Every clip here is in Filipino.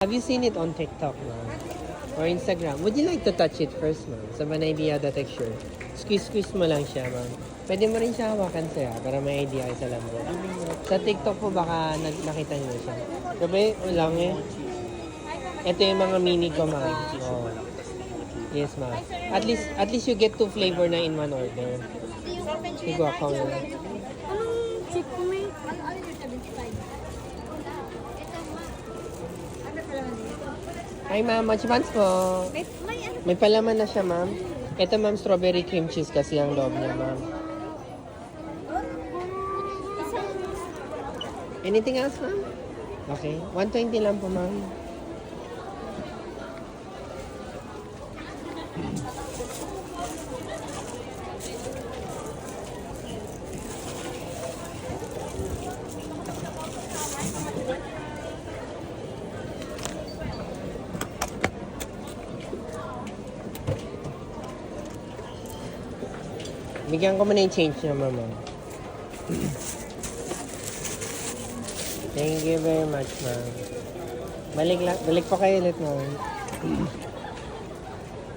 Have you seen it on TikTok, ma'am? Or Instagram? Would you like to touch it first, ma'am? Sa so, idea the texture. Squeeze-squeeze mo lang siya, ma'am. Pwede mo rin siya hawakan sa'yo para may idea kayo sa lambot. Sa TikTok po baka nakita niyo siya. Gabi, lang eh. Ito yung mga mini ko, ma'am. Oh. Yes, ma'am. At least, at least you get two flavor na in one order. Sigo ako. Anong check ko may? Hi, ma'am. Much buns po. May, may ano? Palaman na siya, ma'am. Ito, ma'am, strawberry cream cheese kasi ang loob niya, ma'am. Anything else, ma'am? Okay. 120 lang po, ma'am. Bigyan ko muna yung change niya, ma'am. Thank you very much, ma'am. Balik, lang, balik po kayo ulit, ma'am.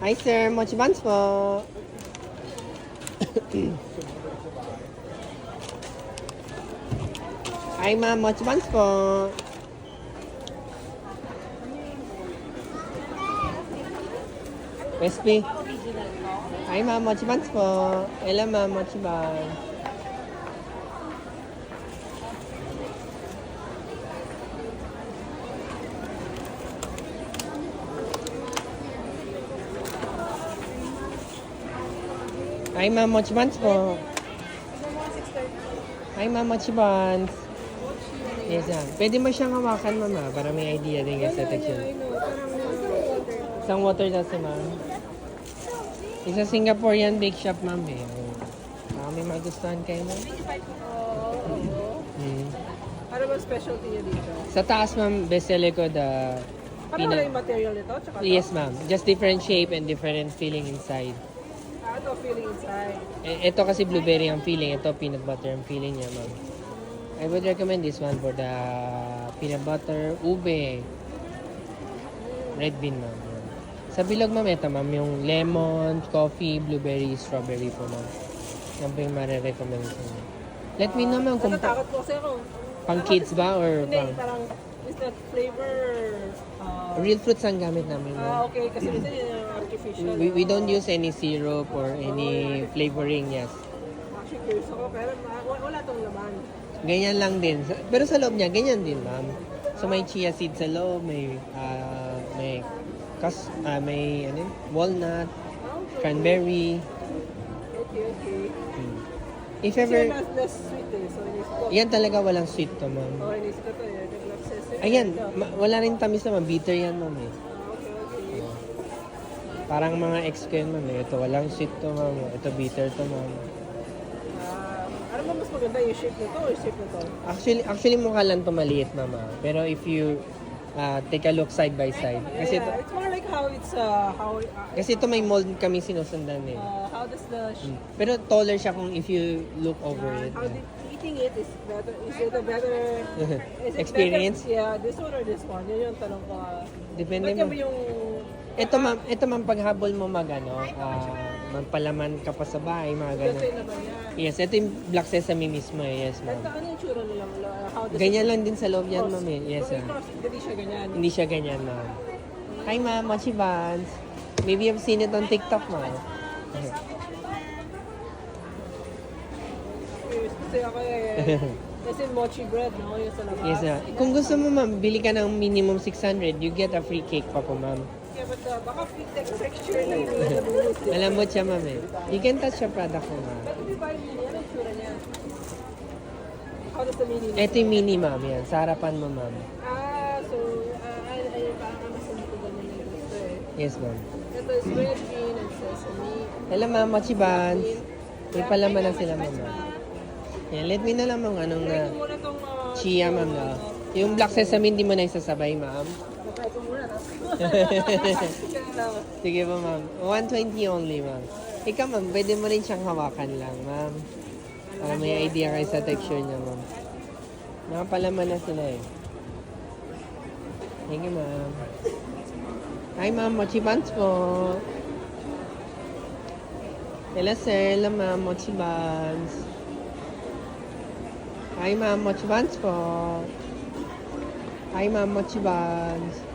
Hi, sir. Mochi buns po. Hi, ma'am. Mochi buns po. Crispy. Hi, ma'am. Mochi buns po. Hello, ma'am. Mochi buns. Hi, ma'am. Mochi buns po. Hi, ma'am. Mochi buns. Yes, ma'am. Pwede mo siyang hawakan, ma'am, para may idea din kayo sa texture. Isang water na si ma'am. Isa Singaporean bake shop, ma'am, eh. Baka may magustuhan kayo, ma'am. Hmm. Ano ba specialty niya dito? Sa taas, ma'am, bestseller ko the Ano wala yung material nito? Tsaka to? Yes, ma'am. Just different shape and different filling inside. Ah, ito feeling inside. Eh, ito kasi blueberry ang filling. Ito peanut butter ang filling niya, ma'am. I would recommend this one for the peanut butter ube. Red bean, ma'am. Sa bilog, ma'am, ito, ma'am, yung lemon, coffee, blueberry, strawberry po, ma'am. Yan po yung marirecommend ko. Let me know, ma'am, kung Natatakot po kasi ako. pang kids ba or Hindi, pang... parang is that flavor... ah, Real fruits ang gamit namin, ah, okay. Kasi yun yung artificial. We, we don't use any syrup or any flavoring, yes. Actually, curious ako. Pero ah, wa- wala tong laman. Ganyan lang din. Pero sa loob niya, ganyan din, ma'am. So may chia seed sa loob, may ah, may kas ah, may ano, yun? walnut, cranberry. Okay, okay. Hmm. If ever, less, less sweet eh. So, inis ko. yan talaga walang sweet to, ma'am. Oh, inis ko to eh. Nag-black sesame. Ayan, Ito. ma- wala rin tamis naman. Bitter yan, ma'am. Eh. Ah, okay, okay. Parang mga ex ko yan, ma'am. Eh. Ito, walang sweet to, ma'am. Ito, bitter to, ma'am. Ah, ano ba mas maganda yung shape nito or shape nito? Actually, actually mukha lang to maliit, ma'am. ah. Pero if you ah, take a look side by side. Kasi yeah, ito, it's more how it's uh, how uh, kasi ito may mold kami sinusundan eh. uh, how does the sh- Mm. Pero taller siya kung if you look over uh, it. how the, eating it is better is it a better is it Experience? better, yeah this one or this one yun yung tanong ko ah. Depende Bakit mo. yung Ito ma'am, ito ma'am paghabol mo magano, ah magpalaman ka pa sa bahay, mga ganun. yung naman yan Yes, ito yung black sesame mismo eh. Yes, ito ma'am. ano yung tsura nila how does Ganyan lang din sa loob yan, ma'am eh. Yes, ma'am. cross, hindi siya ganyan Hindi siya ganyan, ma'am. Hi, ma'am. Mochi Vans. Maybe you've seen it on TikTok, ma'am. Kasi ako kasi mochi bread no yung sa labas Yes, ma'am. Kung gusto mo, ma'am, bili ka ng minimum 600, you get a free cake pa po, ma'am. yeah but uh, baka fit texture na nabulot eh Malambot siya, ma'am eh. You can touch your product po, ma'am. Niya? How does the? Ito yung mini, ma'am. Yan. Sa harapan mo, ma'am. Ah, so, uh, ay, ay, parang mas hindi ko ganun yung gusto eh. Yes, ma'am. Ito is red bean and sesame. Hello, ma'am. Mochi Vans. May palaman na sila, ma'am. ah. Yan. Let me know lang ma'am anong na uh, chia, ma'am. Na. Yung black sesame, hindi mo na isasabay, ma'am. Sige po, ma'am. 120 only, ma'am. Ikaw, ma'am, pwede mo rin siyang hawakan lang, ma'am. Para may idea kayo sa texture niya, ma'am. Nakapalaman na sila eh. Thank you, ma'am. Hi, ma'am. Mochi buns po. Hello, sir. Hello, ma'am. Mochi buns. Hi, ma'am. Mochi buns po. Hi, ma'am. Mochi buns.